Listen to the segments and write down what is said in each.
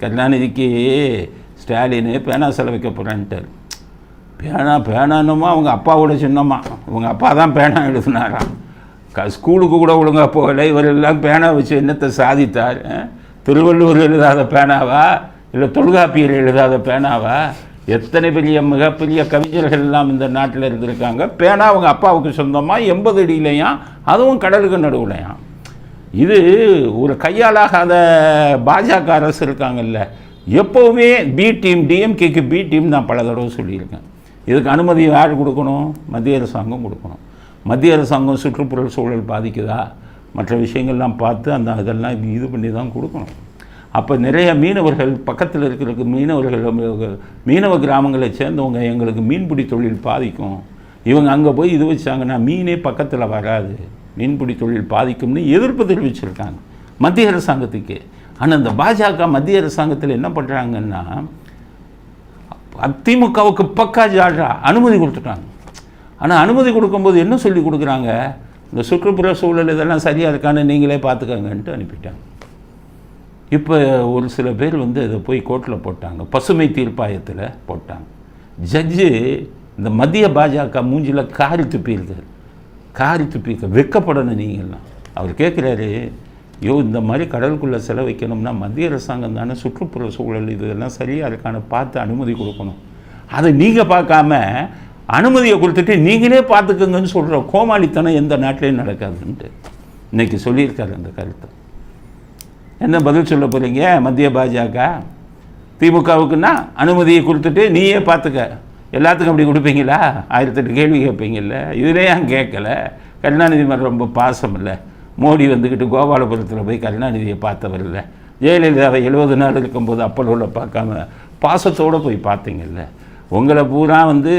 கருணாநிதிக்கு ஸ்டாலின் பேனா செலவிக்க போகிறான்ட்டார் பேனா பேனான்னுமா அவங்க அப்பாவோட சின்னம்மா. இவங்க அப்பா தான் பேனா எழுதினாராம் க ஸ்கூலுக்கு கூட ஒழுங்காக போகலை. இவர் எல்லாம் பேனா வச்சு என்னத்தை சாதித்தார்? திருவள்ளூர் திருவள்ளுவர் எழுதாத பேனாவா? இல்லை தொல்காப்பியர் எழுதாத பேனாவா? எத்தனை பெரிய மிகப்பெரிய கவிஞர்கள் எல்லாம் இந்த நாட்டில் இருந்திருக்காங்க? பேனா அவங்க அப்பாவுக்கு சொந்தமாக எண்பது அடியிலையாம் அதுவும் கடலுக்கு நடுவுலையாம் இது ஒரு கையாளாகாத பாஜக அரசு இருக்காங்கல்ல. எப்போவுமே பி டீம் டிஎம்கேக்கு பி டீம் நான் பல தடவை சொல்லியிருக்கேன். இதுக்கு அனுமதி யார் கொடுக்கணும்? மத்திய அரசாங்கம் கொடுக்கணும். மத்திய அரசாங்கம் சுற்றுப்புற சூழல் பாதிக்குதா? மற்ற விஷயங்கள்லாம் பார்த்து அந்த இதெல்லாம் இது இது பண்ணி தான் கொடுக்கணும். அப்போ நிறைய மீனவர்கள் பக்கத்தில் இருக்கிற மீனவர்கள் மீனவ கிராமங்களை சேர்ந்தவங்க எங்களுக்கு மீன்பிடி தொழில் பாதிக்கும். இவங்க அங்கே போய் இது வச்சாங்கன்னா மீனே பக்கத்தில் வராது. மீன்பிடி தொழில் பாதிக்கும்னு எதிர்ப்பு தெரிவிச்சிருக்காங்க. மத்திய அரசாங்கத்துக்கு. ஆனால் இந்த பாஜக மத்திய அரசாங்கத்தில் என்ன பண்ணுறாங்கன்னா அதிமுகவுக்கு பக்கா ஜாடா அனுமதி கொடுத்துட்டாங்க. ஆனால் அனுமதி கொடுக்கும்போது என்ன சொல்லி கொடுக்குறாங்க? இந்த சுற்றுப்புற சூழல் இதெல்லாம் சரியாக இருக்கான்னு நீங்களே பார்த்துக்கங்கன்ட்டு அனுப்பிட்டாங்க. இப்போ ஒரு சில பேர் வந்து இதை போய் கோர்ட்டில் போட்டாங்க. பசுமை தீர்ப்பாயத்தில் போட்டாங்க. ஜட்ஜு இந்த மத்திய பாஜக மூஞ்சியில் காரி துப்பியிருக்காரு. காரி துப்பிக்க வெக்கப்படணும் நீங்கள்லாம் அவர் கேட்குறாரு ஐயோ இந்த மாதிரி கடலுக்குள்ளே செலவைக்கணும்னா மத்திய அரசாங்கம் தானே சுற்றுப்புற சூழல் இதெல்லாம் சரியாக இருக்கான்னு பார்த்து அனுமதி கொடுக்கணும். அதை நீங்கள் பார்க்காம அனுமதியை கொடுத்துட்டு நீங்களே பார்த்துக்கோங்கன்னு சொல்கிற கோமாளித்தனம் எந்த நாட்டிலையும் நடக்காதுன்ட்டு. இன்றைக்கி சொல்லியிருக்காரு அந்த கருத்தை. என்ன பதில் சொல்ல போகிறீங்க மத்திய பாஜக திமுகவுக்குன்னா அனுமதியை கொடுத்துட்டு நீயே பார்த்துக்க. எல்லாத்துக்கும் அப்படி கொடுப்பீங்களா? ஆயிரத்தெட்டு கேள்வி கேட்பீங்கல்ல. இதிலே ஏன் கேட்கல? கருணாநிதி மேலே ரொம்ப பாசம் இல்லை. மோடி வந்துக்கிட்டு கோபாலபுரத்தில் போய் கருணாநிதியை பார்த்தவர் இல்லை. ஜெயலலிதாவை எழுபது நாள் இருக்கும்போது அப்பலோவில் பார்க்காம பாசத்தோடு போய் பார்த்தீங்கல்ல. உங்களை பூரா வந்து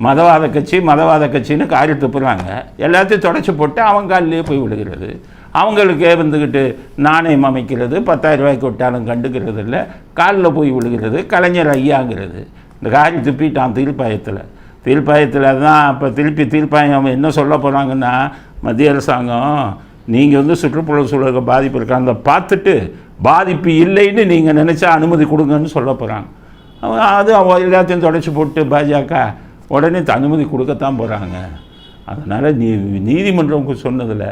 மதவாத கட்சி மதவாத கட்சின்னு காரி துப்புறாங்க. எல்லாத்தையும் தொடச்சி போட்டு அவங்க காலிலே போய் விழுகிறது. அவங்களுக்கே வந்துக்கிட்டு நாணயம் அமைக்கிறது பத்தாயிரம் ரூபாய்க்கு விட்டாலும் கண்டுக்கிறது இல்லை. காலில் போய் விழுகிறது கலைஞர் ஐயாங்கிறது. இந்த காரி துப்பிட்டான் தீர்ப்பாயத்தில். தீர்ப்பாயத்தில் தான் இப்போ திருப்பி தீர்ப்பாயம் என்ன சொல்ல போகிறாங்கன்னா மத்திய அரசாங்கம் நீங்கள் வந்து சுற்றுப்புற சூழலுக்கு பாதிப்பு இருக்காங்க பார்த்துட்டு பாதிப்பு இல்லைன்னு நீங்கள் நினச்சா அனுமதி கொடுங்கன்னு சொல்ல போகிறாங்க அது அவங்க எல்லாத்தையும் தொடச்சி போட்டு பாஜக உடனே த- அனுமதி கொடுக்கத்தான் போகிறாங்க அதனால் நீ நீதிமன்றம் சொன்னதில்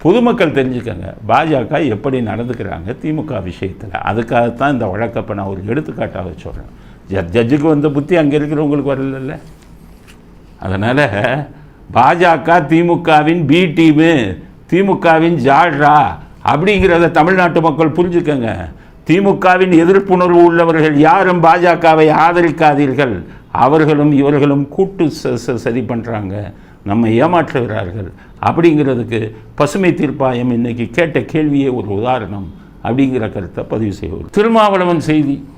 பொதுமக்கள் தெரிஞ்சுக்கங்க பாஜக எப்படி நடந்துக்கிறாங்க திமுக விஷயத்தில். அதுக்காகத்தான் இந்த வழக்கப்பை நான் ஒரு எடுத்துக்காட்டாக சொல்கிறேன் ஜட்ஜுக்கு வந்த புத்தி அங்கே இருக்கிறவங்களுக்கு வரல அதனால் பாஜக திமுகவின் பி டீமு திமுகவின் ஜால்ரா அப்படிங்கிறத தமிழ்நாட்டு மக்கள் புரிஞ்சுக்கங்க. திமுகவின் எதிர்ப்புணர்வு உள்ளவர்கள் யாரும் பாஜகவை ஆதரிக்காதீர்கள். அவர்களும் இவர்களும் கூட்டு ச- ச- சரி பண்ணுறாங்க நம்ம ஏமாற்றுகிறார்கள். அப்படிங்கிறதுக்கு பசுமை தீர்ப்பாயம் இன்னைக்கு கேட்ட கேள்வியே ஒரு உதாரணம் அப்படிங்கிற கருத்தை பதிவு செய்வோம். திருமாவளவன் செய்தி.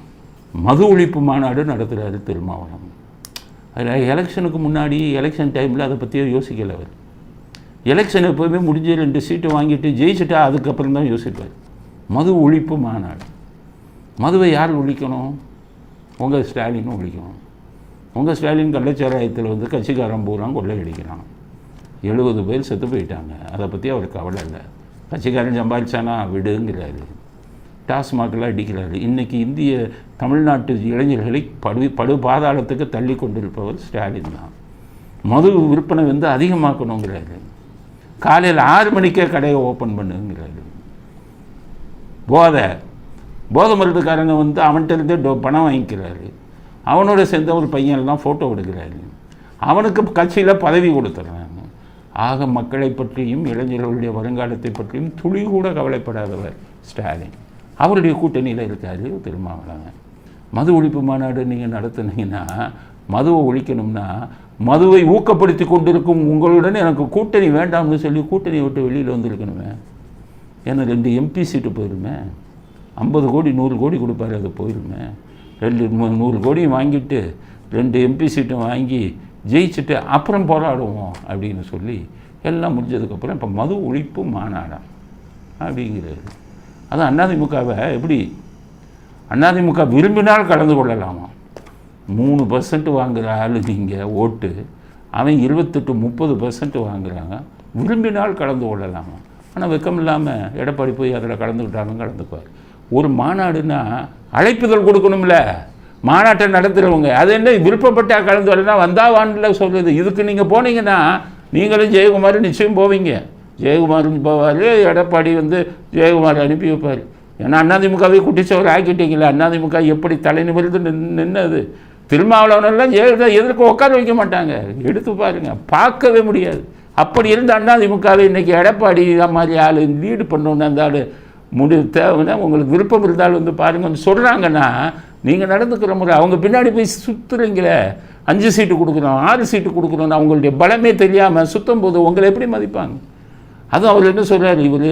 மது ஒழிப்பு மாநாடு நடத்துகிறாரு திருமாவளம் அதில் எலெக்ஷனுக்கு முன்னாடி எலெக்ஷன் டைமில் அதை பற்றியே யோசிக்கலை அவர். எலெக்ஷன் எப்போவுமே முடிஞ்சு ரெண்டு சீட்டு வாங்கிட்டு ஜெயிச்சுட்டா அதுக்கப்புறம் தான் யோசிப்பார். மது ஒழிப்பு மாநாடு. மதுவை யார் ஒழிக்கணும்? உங்கள் ஸ்டாலினும் ஒழிக்கணும். உங்கள் ஸ்டாலின் கள்ளச்சாராயத்தில் வந்து கட்சிக்காரன் பூரா கொள்ளையடிக்கிறான் எழுபது பேர் செத்து போயிட்டாங்க. அதை பற்றி அவர் கவலை இல்லை. கட்சிக்காரன் சம்பாதிச்சானா விடுங்கிறாரு. டாஸ்மாகில் அடிக்கிறார்கள் இன்றைக்கி இந்திய தமிழ்நாட்டு இளைஞர்களை படு படு பாதாளத்துக்கு தள்ளி கொண்டிருப்பவர் ஸ்டாலின் தான். மது விற்பனை வந்து அதிகமாக்கணுங்கிறாரு. காலையில் ஆறு மணிக்கே கடையை ஓப்பன் பண்ணுங்கிறாரு. போதை. போதை மருந்துக்காரங்க வந்து அவன்கிட்ட டோ பணம் வாங்கிக்கிறாரு. அவனோட சேர்ந்த ஒரு பையன்லாம் ஃபோட்டோ எடுக்கிறாரு. அவனுக்கு கட்சியில் பதவி கொடுத்துட்றாங்க ஆக மக்களை பற்றியும் இளைஞர்களுடைய வருங்காலத்தை பற்றியும் துளி கூட கவலைப்படாதவர் ஸ்டாலின். அவருடைய கூட்டணியில் இருக்கார் திருமாவளவன். மது ஒழிப்பு மாநாடு நீங்கள் நடத்துனீங்கன்னா மதுவை ஒழிக்கணும்னா மதுவை ஊக்கப்படுத்தி கொண்டிருக்கும் உங்களுடன் எனக்கு கூட்டணி வேண்டாம்னு சொல்லி கூட்டணியை விட்டு வெளியில் வந்திருக்கணுமே. ஏன்னா ரெண்டு எம்பி சீட்டு போயிருமே. ஐம்பது கோடி நூறு கோடி கொடுப்பாரு அது போயிருமே. ரெண்டு நூறு கோடியும் வாங்கிட்டு ரெண்டு எம்பி சீட்டும் வாங்கி ஜெயிச்சுட்டு அப்புறம் போராடுவோம் அப்படின்னு சொல்லி எல்லாம் முடிஞ்சதுக்கப்புறம் இப்போ மது ஒழிப்பு மாநாடம் அப்படிங்கிறது அது அதிமுகவை எப்படி அதிமுக விரும்பினால் கலந்து கொள்ளலாமா? மூணு பர்சன்ட் வாங்குகிற ஆள் நீங்கள் ஓட்டு. அவன் இருபத்தெட்டு முப்பது பர்சன்ட் வாங்குறாங்க. விரும்பினால் கலந்து கொள்ளலாமா? ஆனால் வெக்கம் இல்லாமல் எடப்பாடி போய் அதில் கலந்துக்கிட்டாலும் கலந்துக்குவார். ஒரு மாநாடுனா அழைப்புதல் கொடுக்கணும்ல. மாநாட்டை நடத்துகிறவங்க அது என்ன விருப்பப்பட்டா கலந்து வரலாம் வந்தா வாண்டில் சொல்கிறது இதுக்கு நீங்கள் போனீங்கன்னா நீங்களும் ஜெயக்குமார் நிச்சயம் போவீங்க. ஜெயக்குமார்னு போவார் எடப்பாடி வந்து ஜெயக்குமார் அனுப்பி வைப்பார். ஏன்னா அதிமுகவை குட்டிச்சவர் ஆக்கிட்டீங்களே அண்ணாதிமுக எப்படி தலை நிமிர்ந்து நின்னது? திருமாவளவனெல்லாம் ஜெயலலிதா எதிர்க்க உட்கார வைக்க மாட்டாங்க. எடுத்து பாருங்கள் பார்க்கவே முடியாது. அப்படி இருந்த அதிமுகவை இன்றைக்கி எடப்பாடி மாதிரி ஆள் லீடு பண்ணணுன்னு அந்த ஆள் முடி தேவைன்னா உங்களுக்கு விருப்பம் இருந்தாலும் வந்து பாருங்கன்னு சொல்கிறாங்கன்னா நீங்கள் நடந்துக்கிற முறை அவங்க பின்னாடி போய் சுற்றுறீங்களே அஞ்சு சீட்டு கொடுக்குறோம் ஆறு சீட்டு கொடுக்குறோன்னு அவங்களுடைய பலமே தெரியாமல் சுத்தும் போது உங்களை எப்படி மதிப்பாங்க? அதுவும் அவர் என்ன சொல்கிறார் இவர்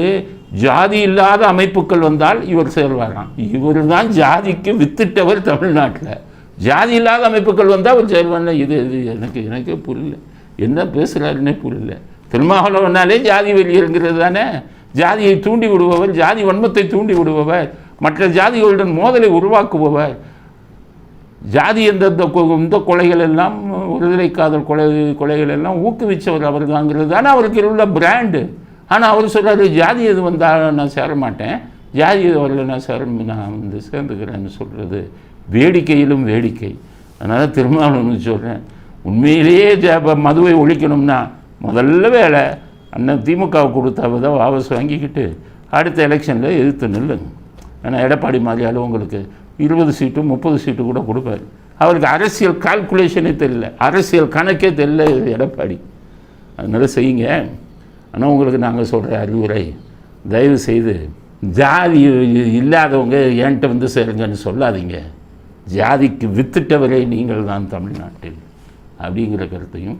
ஜாதி இல்லாத அமைப்புகள் வந்தால் இவர் சேர்வாராம் இவர் தான் ஜாதிக்கு வித்திட்டவர் தமிழ்நாட்டில். ஜாதி இல்லாத அமைப்புகள் வந்தால் அவர் சேர்வார் இது இது எனக்கு எனக்கே புரியல. என்ன பேசுகிறாருன்னே புரியல. திருமாவளவனாலே ஜாதி வெளியேறுங்கிறது தானே? ஜாதியை தூண்டி விடுபவர் ஜாதி வன்மத்தை தூண்டி விடுபவர் மற்ற ஜாதிகளுடன் மோதலை உருவாக்குபவர். ஜாதி எந்த இந்த இந்த கொலைகள் எல்லாம் விடுதலை காதல் கொலை கொலைகள் எல்லாம் ஊக்குவிச்சவர் அவர் தாங்கிறது தானே அவருக்கு உள்ள பிராண்டு ஆனால் அவர் சொல்கிறாரு ஜாதி எது வந்தாலும் நான் சேர மாட்டேன் ஜாதி எது வரல நான் சேர நான் வந்து சேர்ந்துக்கிறேன்னு சொல்கிறது வேடிக்கையிலும் வேடிக்கை. அதனால் திருமாவளவன் சொல்கிறேன் உண்மையிலேயே ஜ- மதுவை ஒழிக்கணும்னா முதல்ல வேலை அண்ணன் திமுகவை கொடுத்தாவை தான் வாபஸ் வாங்கிக்கிட்டு அடுத்த எலெக்ஷனில் எதிர்த்து நில்லுங்க. ஏன்னா எடப்பாடி மாதிரியாலும் உங்களுக்கு இருபது சீட்டு முப்பது சீட்டு கூட கொடுப்பாரு. அவருக்கு அரசியல் கால்குலேஷனே தெரியல. அரசியல் கணக்கே தெரியல எடப்பாடி. அதனால செய்யுங்க. ஆனால் உங்களுக்கு நாங்கள் சொல்கிற அறிவுரை தயவு செய்து ஜாதி இல்லாதவங்க என்கிட்ட வந்து சேருங்கன்னு சொல்லாதீங்க. ஜாதிக்கு வித்துட்டவரே நீங்கள் தான் தமிழ்நாட்டில். அப்படிங்கிற கருத்தையும்